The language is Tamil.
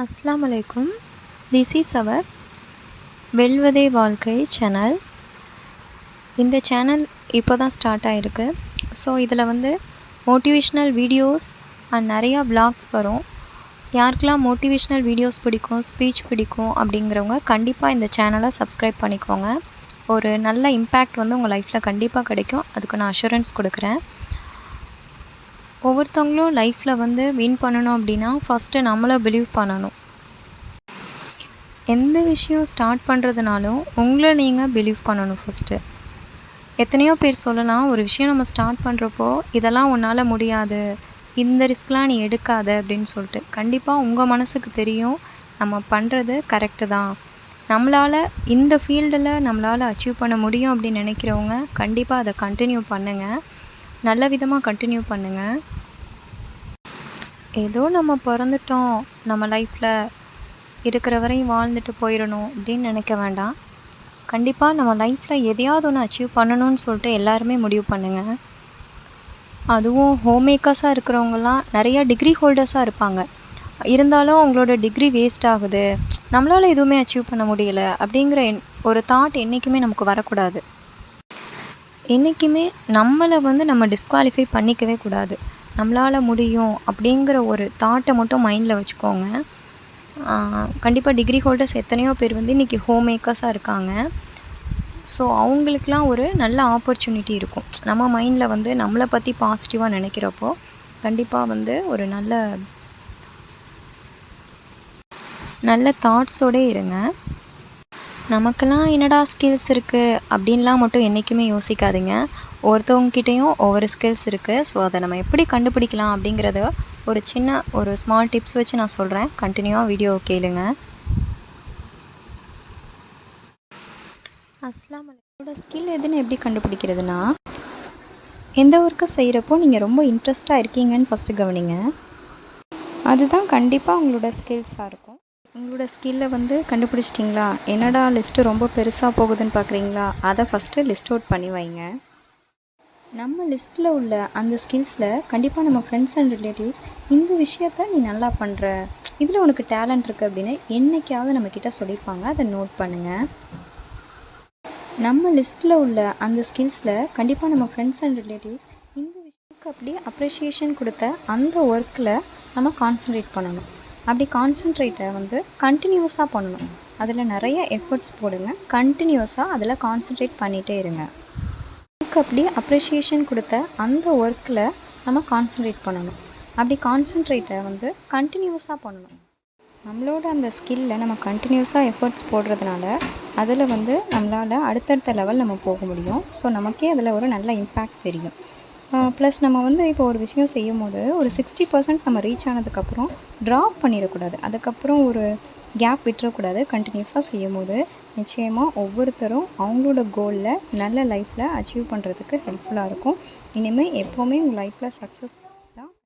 அஸ்லாம் அலைக்கும் திஸ் இஸ் அவர் வெல்வதே வாழ்க்கை சேனல் இந்த சேனல் இப்போ தான் ஸ்டார்ட் ஆகிருக்கு ஸோ இதில் வந்து மோட்டிவேஷ்னல் வீடியோஸ் அண்ட் நிறையா பிளாக்ஸ் வரும். யாருக்கெல்லாம் மோட்டிவேஷ்னல் வீடியோஸ் பிடிக்கும் ஸ்பீச் பிடிக்கும் அப்படிங்கிறவங்க கண்டிப்பாக இந்த சேனலை சப்ஸ்கிரைப் பண்ணிக்கோங்க. ஒரு நல்ல இம்பேக்ட் வந்து உங்கள் லைஃப்பில் கண்டிப்பாக கிடைக்கும். அதுக்கு நான் அஷூரன்ஸ் கொடுக்குறேன். ஒவ்வொருத்தவங்களும் லைஃப்பில் வந்து வின் பண்ணணும் அப்படின்னா ஃபஸ்ட்டு நம்மளை பிலீவ் பண்ணணும். எந்த விஷயம் ஸ்டார்ட் பண்ணுறதுனாலும் உங்களை நீங்கள் பிலீவ் பண்ணணும் ஃபஸ்ட்டு எத்தனையோ பேர் சொல்லலாம் ஒரு விஷயம் நம்ம ஸ்டார்ட் பண்ணுறப்போ இதெல்லாம் உன்னால் முடியாது இந்த ரிஸ்க்லாம் நீ எடுக்காத அப்படின்னு சொல்லிட்டு. கண்டிப்பாக உங்கள் மனசுக்கு தெரியும் நம்ம பண்ணுறது கரெக்டு தான். நம்மளால் இந்த ஃபீல்டில் நம்மளால் அச்சீவ் பண்ண முடியும் அப்படின்னு நினைக்கிறவங்க கண்டிப்பாக அதை கண்டினியூ பண்ணுங்கள் நல்ல விதமாக கண்டினியூ பண்ணுங்கள் ஏதோ நம்ம பிறந்துட்டோம். நம்ம லைஃப்பில் இருக்கிற வரையும் வாழ்ந்துட்டு போயிடணும் அப்படின்னு நினைக்க வேண்டாம். கண்டிப்பாக நம்ம லைஃப்பில் எதையாவது ஒன்று அச்சீவ் பண்ணணும்னு சொல்லிட்டு எல்லாருமே முடிவு பண்ணுங்கள் அதுவும் ஹோம் மேக்கர்ஸாக இருக்கிறவங்கலாம் நிறையா டிகிரி ஹோல்டர்ஸாக இருப்பாங்க. இருந்தாலும் அவங்களோட டிகிரி வேஸ்ட் ஆகுது. நம்மளால் எதுவுமே அச்சீவ் பண்ண முடியல அப்படிங்கிற என் ஒரு தாட் என்றைக்குமே நமக்கு வரக்கூடாது. என்றைக்குமே நம்மளை வந்து நம்ம டிஸ்குவாலிஃபை பண்ணிக்கவே கூடாது. நம்மளால் முடியும் அப்படிங்கிற ஒரு தாட்டை மட்டும் மைண்டில் வச்சுக்கோங்க. கண்டிப்பாக டிகிரி ஹோல்டர்ஸ் எத்தனையோ பேர் வந்து இன்றைக்கி ஹோம் மேக்கர்ஸாக இருக்காங்க. ஸோ அவங்களுக்குலாம் ஒரு நல்ல ஆப்பர்ச்சுனிட்டி இருக்கும். நம்ம மைண்டில் வந்து நம்மளை பற்றி பாசிட்டிவாக நினைக்கிறப்போ கண்டிப்பாக வந்து ஒரு நல்ல நல்ல தாட்ஸோடே இருங்க. நமக்கெல்லாம் என்னடா ஸ்கில்ஸ் இருக்குது அப்படின்லாம் மட்டும் என்றைக்குமே யோசிக்காதீங்க. ஒருத்தவங்கக்கிட்டேயும் ஒவ்வொரு ஸ்கில்ஸ் இருக்குது ஸோ அதை நம்ம எப்படி கண்டுபிடிக்கலாம் அப்படிங்கிறத ஒரு சின்ன ஒரு ஸ்மால் டிப்ஸ் வச்சு நான் சொல்கிறேன் கண்டினியூவாக வீடியோ கேளுங்க. அஸ்லாம் என்னோட ஸ்கில் எதுன்னு எப்படி கண்டுபிடிக்கிறதுனா எந்த ஒர்க்கை செய்கிறப்போ நீங்கள் ரொம்ப இன்ட்ரெஸ்ட்டாக இருக்கீங்கன்னு ஃபஸ்ட்டு கவனிங்க. அதுதான் கண்டிப்பாக உங்களோட ஸ்கில்ஸாக இருக்கும். உங்களோட ஸ்கில்லை வந்து கண்டுபிடிச்சிட்டிங்களா? என்னடா லிஸ்ட்டு ரொம்ப பெருசாக போகுதுன்னு பார்க்குறீங்களா அதை ஃபஸ்ட்டு லிஸ்ட் அவுட் பண்ணி வைங்க. நம்ம லிஸ்ட்டில் உள்ள அந்த ஸ்கில்ஸில் கண்டிப்பாக நம்ம ஃப்ரெண்ட்ஸ் அண்ட் ரிலேட்டிவ்ஸ் இந்த விஷயத்த நீ நல்லா பண்ணுற இதில் உனக்கு டேலண்ட் இருக்குது அப்படின்னு என்றைக்காவது நம்மக்கிட்ட சொல்லியிருப்பாங்க. அதை நோட் பண்ணுங்கள் நம்ம லிஸ்ட்டில் உள்ள அந்த ஸ்கில்ஸில் கண்டிப்பாக நம்ம ஃப்ரெண்ட்ஸ் அண்ட் ரிலேட்டிவ்ஸ் இந்த விஷயத்துக்கு அப்படியே அப்ரிஷியேஷன் கொடுத்த அந்த ஒர்க்கில் நம்ம கான்சன்ட்ரேட் பண்ணணும். அப்படி கான்சன்ட்ரேட்டை வந்து கண்டினியூஸாக பண்ணணும். அதில் நிறைய எஃபர்ட்ஸ் போடுங்க. கண்டினியூஸாக அதில் கான்சன்ட்ரேட் பண்ணிகிட்டே இருங்க. ஒர்க் அப்படி அப்ரிஷியேஷன் கொடுத்த அந்த ஒர்க்கில் நம்ம கான்சன்ட்ரேட் பண்ணணும். அப்படி கான்சன்ட்ரேட்டை வந்து கண்டினியூஸாக பண்ணணும். நம்மளோட அந்த ஸ்கில்லை நம்ம கண்டினியூஸாக எஃபர்ட்ஸ் போடுறதுனால அதில் வந்து நம்மளால் அடுத்தடுத்த லெவல் நம்ம போக முடியும். ஸோ நமக்கே அதில் ஒரு நல்ல இம்பேக்ட் தெரியும். ப்ளஸ் நம்ம வந்து இப்போ ஒரு விஷயம் செய்யும் போது ஒரு சிக்ஸ்டி பர்சன்ட் நம்ம ரீச் ஆனதுக்கப்புறம் ட்ராப் பண்ணிடக்கூடாது. அதுக்கப்புறம் ஒரு கேப் விட்டுறக்கூடாது கண்டினியூஸாக செய்யும் போது நிச்சயமாக ஒவ்வொருத்தரும் அவங்களோட கோலில் நல்ல லைஃப்பில் அச்சீவ் பண்ணுறதுக்கு ஹெல்ப்ஃபுல்லாக இருக்கும். இனிமேல் எப்போவுமே உங்கள் லைஃப்பில் சக்ஸஸ்